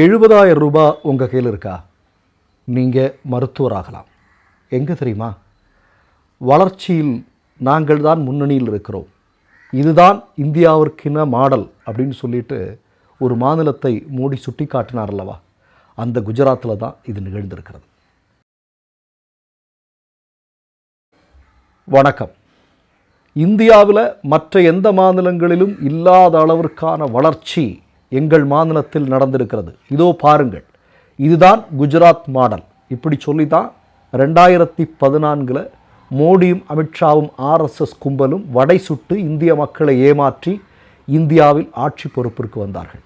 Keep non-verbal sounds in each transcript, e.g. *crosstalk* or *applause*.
எழுபதாயிரம் ரூபாய் உங்கள் கையில் இருக்கா? நீங்கள் மருத்துவராகலாம். எங்கே தெரியுமா? வளர்ச்சியில் நாங்கள் தான் முன்னணியில் இருக்கிறோம். இதுதான் இந்தியாவிற்கின மாடல் அப்படின்னு சொல்லிட்டு ஒரு மாநிலத்தை மோடி சுட்டி காட்டினார் அல்லவா? அந்த குஜராத்தில் தான் இது நிகழ்ந்திருக்கிறது. வணக்கம். இந்தியாவில் மற்ற எந்த மாநிலங்களிலும் இல்லாத அளவிற்கான வளர்ச்சி எங்கள் மாநிலத்தில் நடந்திருக்கிறது. இதோ பாருங்கள். இதுதான் குஜராத் மாடல். இப்படி சொல்லி தான் ரெண்டாயிரத்தி பதினான்கில் மோடியும் அமித்ஷாவும் ஆர்எஸ்எஸ் கும்பலும் வடை சுட்டு இந்திய மக்களை ஏமாற்றி இந்தியாவில் ஆட்சி பொறுப்பிற்கு வந்தார்கள்.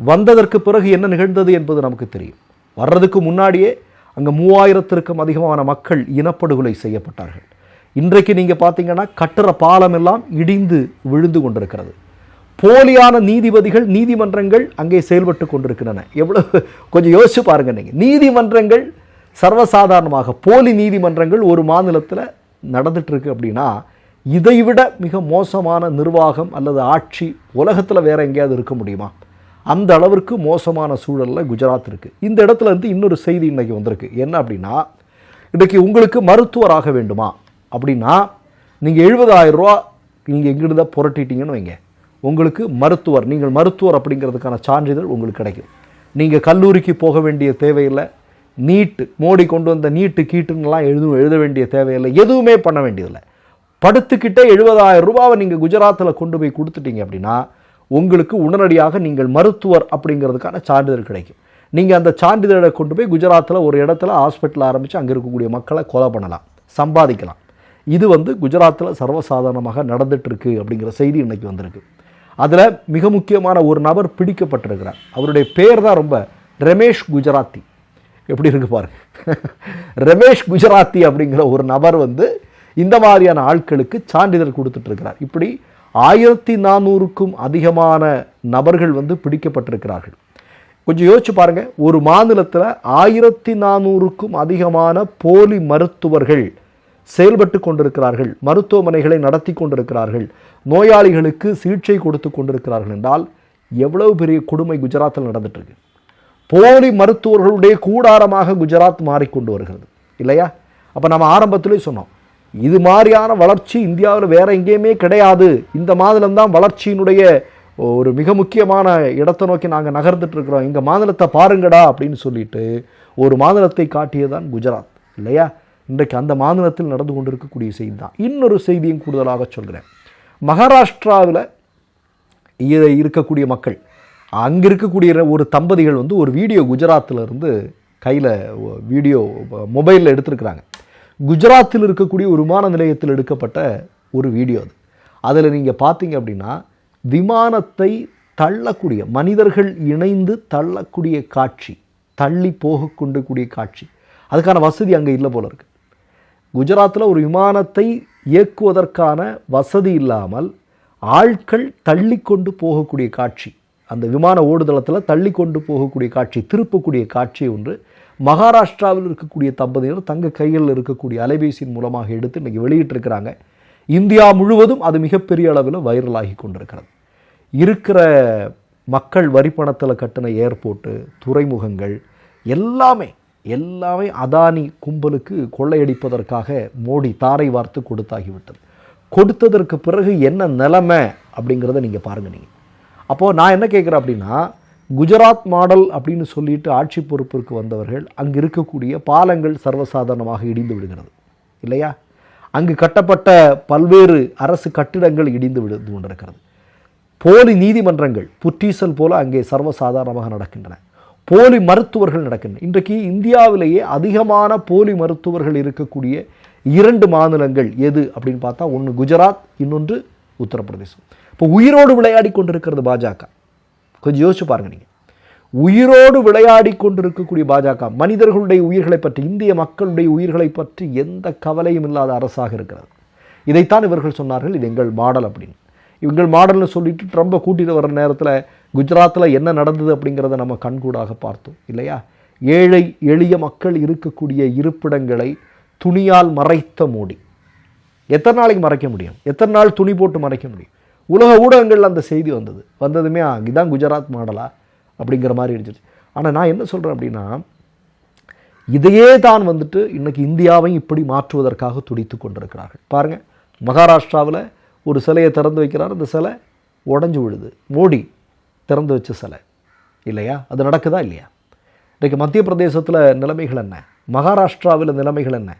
வந்ததற்கு பிறகு என்ன நிகழ்ந்தது என்பது நமக்கு தெரியும். வர்றதுக்கு முன்னாடியே அங்கே மூவாயிரத்திற்கும் அதிகமான மக்கள் இனப்படுகொலை செய்யப்பட்டார்கள். இன்றைக்கு நீங்கள் பார்த்தீங்கன்னா கட்டுற பாலம் எல்லாம் இடிந்து விழுந்து கொண்டிருக்கிறது. போலியான நீதிபதிகள் நீதிமன்றங்கள் அங்கே செயல்பட்டு கொண்டிருக்கின்றன. எவ்வளவு கொஞ்சம் யோசிச்சு பாருங்க நீங்கள் நீதிமன்றங்கள் சர்வசாதாரணமாக போலி நீதிமன்றங்கள் ஒரு மாநிலத்தில் நடந்துகிட்ருக்கு அப்படின்னா இதைவிட மிக மோசமான நிர்வாகம் அல்லது ஆட்சி உலகத்தில் வேறு எங்கேயாவது இருக்க முடியுமா? அந்த அளவிற்கு மோசமான சூழலில் குஜராத் இருக்குது இந்த இடத்துல இருந்து இன்னொரு செய்தி இன்னைக்கு வந்திருக்கு. என்ன அப்படின்னா இன்றைக்கி உங்களுக்கு மருத்துவராக வேண்டுமா? அப்படின்னா நீங்கள் எழுபதாயிரம் ரூபா நீங்கள் எங்கிருந்தால் புரட்டிட்டீங்கன்னு வைங்க. உங்களுக்கு மருத்துவர் நீங்கள் மருத்துவர் அப்படிங்கிறதுக்கான சான்றிதழ் உங்களுக்கு கிடைக்கும். நீங்கள் கல்லூரிக்கு போக வேண்டிய தேவையில்லை. நீட்டு மோடி கொண்டு வந்த நீட்டு கீட்டுன்னெலாம் எழுதும் எழுத வேண்டிய தேவையில்லை. எதுவுமே பண்ண வேண்டியதில்லை. படுத்துக்கிட்டே எழுபதாயிரம் ரூபாவை நீங்கள் குஜராத்தில் கொண்டு போய் கொடுத்துட்டீங்க அப்படின்னா உங்களுக்கு உடனடியாக நீங்கள் மருத்துவர் அப்படிங்கிறதுக்கான சான்றிதழ் கிடைக்கும். நீங்கள் அந்த சான்றிதழை கொண்டு போய் குஜராத்தில் ஒரு இடத்துல ஹாஸ்பிட்டல் ஆரம்பித்து அங்கே இருக்கக்கூடிய மக்களை கொலை பண்ணலாம் சம்பாதிக்கலாம். இது வந்து குஜராத்தில் சர்வசாதாரணமாக நடந்துகிட்ருக்கு அப்படிங்கிற செய்தி இன்றைக்கி வந்திருக்கு. அதில் மிக முக்கியமான ஒரு நபர் பிடிக்கப்பட்டிருக்கிறார். அவருடைய பேர் தான் ரொம்ப ரமேஷ் குஜராத்தி. எப்படி இருக்கு பாருங்க. *laughs* ரமேஷ் குஜராத்தி அப்படிங்கிற ஒரு நபர் வந்து இந்த மாதிரியான ஆட்களுக்கு சான்றிதழ் கொடுத்துட்ருக்கிறார் இப்படி ஆயிரத்தி நானூறுக்கும் அதிகமான நபர்கள் வந்து பிடிக்கப்பட்டிருக்கிறார்கள். கொஞ்சம் யோசிச்சு பாருங்கள் ஒரு மாநிலத்தில் ஆயிரத்தி நானூறுக்கும் அதிகமான போலி மருத்துவர்கள் செயல்பட்டு கொண்டிருக்கிறார்கள். மருத்துவமனைகளை நடத்தி கொண்டிருக்கிறார்கள். நோயாளிகளுக்கு சிகிச்சை கொடுத்து கொண்டிருக்கிறார்கள் என்றால் எவ்வளவு பெரிய கொடுமை குஜராத்தில் நடந்துட்டுருக்கு. போலி மருத்துவர்களுடைய கூடாரமாக குஜராத் மாறிக்கொண்டு வருகிறது. இல்லையா? அப்போ நம்ம ஆரம்பத்திலே சொன்னோம். இது மாதிரியான வளர்ச்சி இந்தியாவில் வேற எங்கேயுமே கிடையாது. இந்த மாநிலம்தான் வளர்ச்சியினுடைய ஒரு மிக முக்கியமான இடத்தை நோக்கி நாங்கள் நகர்ந்துட்டு இருக்கிறோம் எங்கள் மாநிலத்தை பாருங்கடா அப்படின்னு சொல்லிட்டு ஒரு மாநிலத்தை காட்டியதுதான் குஜராத். இல்லையா? இன்றைக்கு அந்த மாநிலத்தில் நடந்து கொண்டிருக்கக்கூடிய செய்தி தான். இன்னொரு செய்தியும் கூடுதலாக சொல்கிறேன். மகாராஷ்டிராவில் இருக்கக்கூடிய மக்கள் அங்கே இருக்கக்கூடிய ஒரு தம்பதிகள் வந்து ஒரு வீடியோ குஜராத்தில் இருந்து கையில் வீடியோ மொபைலில் எடுத்திருக்கிறாங்க. குஜராத்தில் இருக்கக்கூடிய ஒரு விமான நிலையத்தில் எடுக்கப்பட்ட ஒரு வீடியோ அது. அதில் நீங்கள் பார்த்தீங்க அப்படின்னா விமானத்தை தள்ளக்கூடிய மனிதர்கள் இணைந்து தள்ளக்கூடிய காட்சி தள்ளி போக கொண்டு கூடிய காட்சி அதுக்கான வசதி அங்கே இல்லை போல இருக்குது குஜராத்தில் ஒரு விமானத்தை இயக்குவதற்கான வசதி இல்லாமல் ஆட்கள் தள்ளி கொண்டு போகக்கூடிய காட்சி அந்த விமான ஓடுதளத்தில் தள்ளி கொண்டு போகக்கூடிய காட்சி திருப்பக்கூடிய காட்சி ஒன்று மகாராஷ்டிராவில் இருக்கக்கூடிய தம்பதியினர் தங்க கையில் இருக்கக்கூடிய அலைபேசியின் மூலமாக எடுத்து இன்றைக்கி வெளியிட்டிருக்கிறாங்க. இந்தியா முழுவதும் அது மிகப்பெரிய அளவில் வைரலாகி கொண்டிருக்கிறது. இருக்கிற மக்கள் வரி பணத்தில் கட்டின ஏர்போர்ட்டு துறைமுகங்கள் எல்லாமே எல்லாமே அதானி கும்பலுக்கு கொள்ளையடிப்பதற்காக மோடி தாரை வார்த்து கொடுத்தாகிவிட்டது. கொடுத்ததற்கு பிறகு என்ன நிலைமை அப்படிங்கிறத நீங்கள் பாருங்கள் நீங்கள் அப்போது நான் என்ன கேட்குறேன் அப்படின்னா குஜராத் மாடல் அப்படின்னு சொல்லிட்டு ஆட்சி பொறுப்பிற்கு வந்தவர்கள் அங்கே இருக்கக்கூடிய பாலங்கள் சர்வசாதாரணமாக இடிந்து விடுகிறது இல்லையா? அங்கு கட்டப்பட்ட பல்வேறு அரசு கட்டிடங்கள் இடிந்து விழுந்து கொண்டிருக்கிறது. போலி நீதிமன்றங்கள் புற்றீசல் போல அங்கே சர்வசாதாரணமாக நடக்கின்றன. போலி மருத்துவர்கள் நடக்கின்றன. இன்றைக்கு இந்தியாவிலேயே அதிகமான போலி மருத்துவர்கள் இருக்கக்கூடிய இரண்டு மாநிலங்கள் எது அப்படின்னு பார்த்தா ஒன்று குஜராத் இன்னொன்று உத்தரப்பிரதேசம். இப்போ உயிரோடு விளையாடி கொண்டிருக்கிறது பாஜக. கொஞ்சம் யோசிச்சு பாருங்க நீங்கள் உயிரோடு விளையாடி கொண்டிருக்கக்கூடிய பாஜக மனிதர்களுடைய உயிர்களை பற்றி இந்திய மக்களுடைய உயிர்களை பற்றி எந்த கவலையும் இல்லாத அரசாக இருக்கிறது. இதைத்தான் இவர்கள் சொன்னார்கள் இது எங்கள் மாடல் அப்படின்னு. இவங்கள் மாடல்னு சொல்லிட்டு ட்ரம்பை கூட்டிட்டு வர்ற நேரத்தில் குஜராத்தில் என்ன நடந்தது அப்படிங்கிறத நம்ம கண்கூடாக பார்த்தோம் இல்லையா? ஏழை எளிய மக்கள் இருக்கக்கூடிய இருப்பிடங்களை துணியால் மறைத்த மோடி. எத்தனை நாளைக்கு மறைக்க முடியும்? எத்தனை நாள் துணி போட்டு மறைக்க முடியும்? உலக ஊடகங்களில் அந்த செய்தி வந்தது. வந்ததுமே இதுதான் இதான் குஜராத் மாடலா அப்படிங்கிற மாதிரி இருந்துச்சு. ஆனால் நான் என்ன சொல்கிறேன் அப்படின்னா இதையே தான் வந்துட்டு இன்றைக்கி இந்தியாவை இப்படி மாற்றுவதற்காக துடித்து கொண்டிருக்கிறார்கள். பாருங்கள் மகாராஷ்டிராவில் ஒரு சிலையை திறந்து வைக்கிறார். அந்த சிலை உடஞ்சி விழுது. மோடி திறந்து வச்ச சிலை. இல்லையா? அது நடக்குதா இல்லையா? இன்றைக்கு மத்திய பிரதேசத்தில் நிலைமைகள் என்ன? மகாராஷ்டிராவில் நிலைமைகள் என்ன?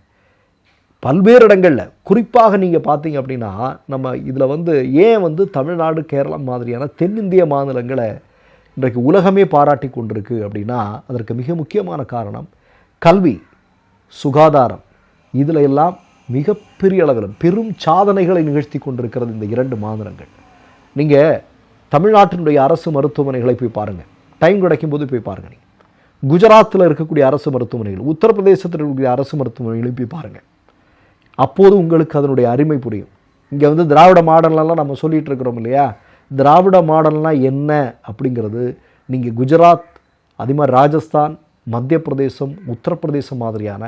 பல்வேறு இடங்களில் குறிப்பாக நீங்கள் பார்த்தீங்க அப்படின்னா நம்ம இதில் வந்து ஏன் வந்து தமிழ்நாடு கேரளம் மாதிரியான தென்னிந்திய மாநிலங்களை இன்றைக்கு உலகமே பாராட்டி கொண்டிருக்கு அப்படின்னா அதற்கு மிக முக்கியமான காரணம் கல்வி சுகாதாரம். இதில் எல்லாம் மிகப்பெரிய அளவில் பெரும் சாதனைகளை நிகழ்த்தி கொண்டிருக்கிறது இந்த இரண்டு மாநிலங்கள். நீங்கள் தமிழ்நாட்டினுடைய அரசு மருத்துவமனைகளை போய் பாருங்கள் டைம் கிடைக்கும் போது போய் பாருங்கள் நீங்கள் குஜராத்தில் இருக்கக்கூடிய அரசு மருத்துவமனைகள் உத்தரப்பிரதேசத்தில் இருக்கக்கூடிய அரசு மருத்துவமனைகளையும் போய் பாருங்கள் அப்போது உங்களுக்கு அதனுடைய அருமை புரியும். இங்கே வந்து திராவிட மாடல்லாம் நம்ம சொல்லிகிட்டு இருக்கிறோம் இல்லையா? திராவிட மாடல்னால் என்ன அப்படிங்கிறது நீங்கள் குஜராத் அதே மாதிரி ராஜஸ்தான் மத்திய பிரதேசம் உத்தரப்பிரதேசம் மாதிரியான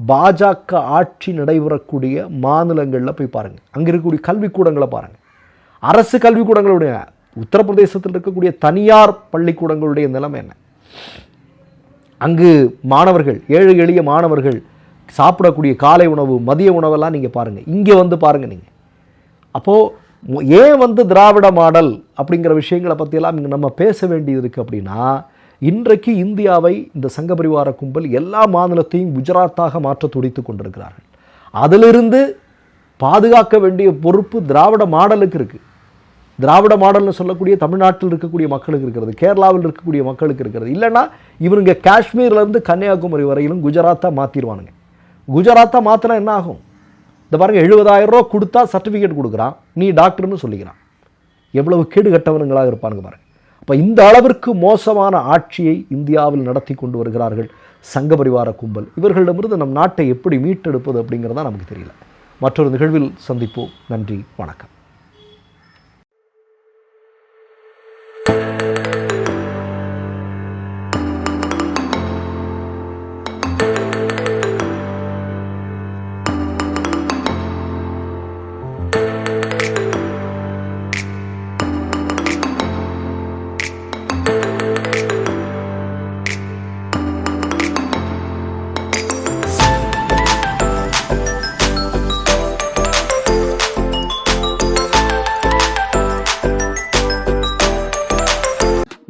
பாஜக ஆட்சி நடைபெறக்கூடிய மாநிலங்களில் போய் பாருங்கள் அங்கே இருக்கக்கூடிய கல்விக்கூடங்களை பாருங்கள் அரசு கல்விக்கூடங்களுடைய உத்தரப்பிரதேசத்தில் இருக்கக்கூடிய தனியார் பள்ளிக்கூடங்களுடைய நிலைமை என்ன? அங்கு மாணவர்கள் ஏழை எளிய மாணவர்கள் சாப்பிடக்கூடிய காலை உணவு மதிய உணவெல்லாம் நீங்கள் பாருங்கள் இங்கே வந்து பாருங்கள் நீங்கள் அப்போது ஏன் வந்து திராவிட மாடல் அப்படிங்கிற விஷயங்களை பற்றியெல்லாம் இங்கே நம்ம பேச வேண்டியது இருக்குது அப்படின்னா இன்றைக்கு இந்தியாவை இந்த சங்க பரிவார கும்பல் எல்லா மாநிலத்தையும் குஜராத்தாக மாற்ற துடித்து கொண்டிருக்கிறார்கள். அதிலிருந்து பாதுகாக்க வேண்டிய பொறுப்பு திராவிட மாடலுக்கு இருக்குது திராவிட மாடல்னு சொல்லக்கூடிய தமிழ்நாட்டில் இருக்கக்கூடிய மக்களுக்கு இருக்கிறது கேரளாவில் இருக்கக்கூடிய மக்களுக்கு இருக்கிறது. இல்லைன்னா இவருங்க காஷ்மீர்லேருந்து கன்னியாகுமரி வரையிலும் குஜராத்தாக மாற்றிடுவானுங்க குஜராத்தாக மாற்றினா என்ன ஆகும்? இந்த பாருங்க எழுபதாயிரரூவா கொடுத்தா சர்டிஃபிகேட் கொடுக்குறான் நீ டாக்டர்னு சொல்லிக்கிறான். எவ்வளவு கேடு கட்டவனுங்களாக இருப்பானுங்க பாருங்க. அப்போ இந்த அளவிற்கு மோசமான ஆட்சியை இந்தியாவில் நடத்தி கொண்டு வருகிறார்கள் சங்க பரிவார கும்பல். இவர்களிடமிருந்து நம் நாட்டை எப்படி மீட்டெடுப்பது அப்படிங்கிறதா நமக்கு தெரியல. மற்றொரு நிகழ்வில் சந்திப்போம். நன்றி வணக்கம்.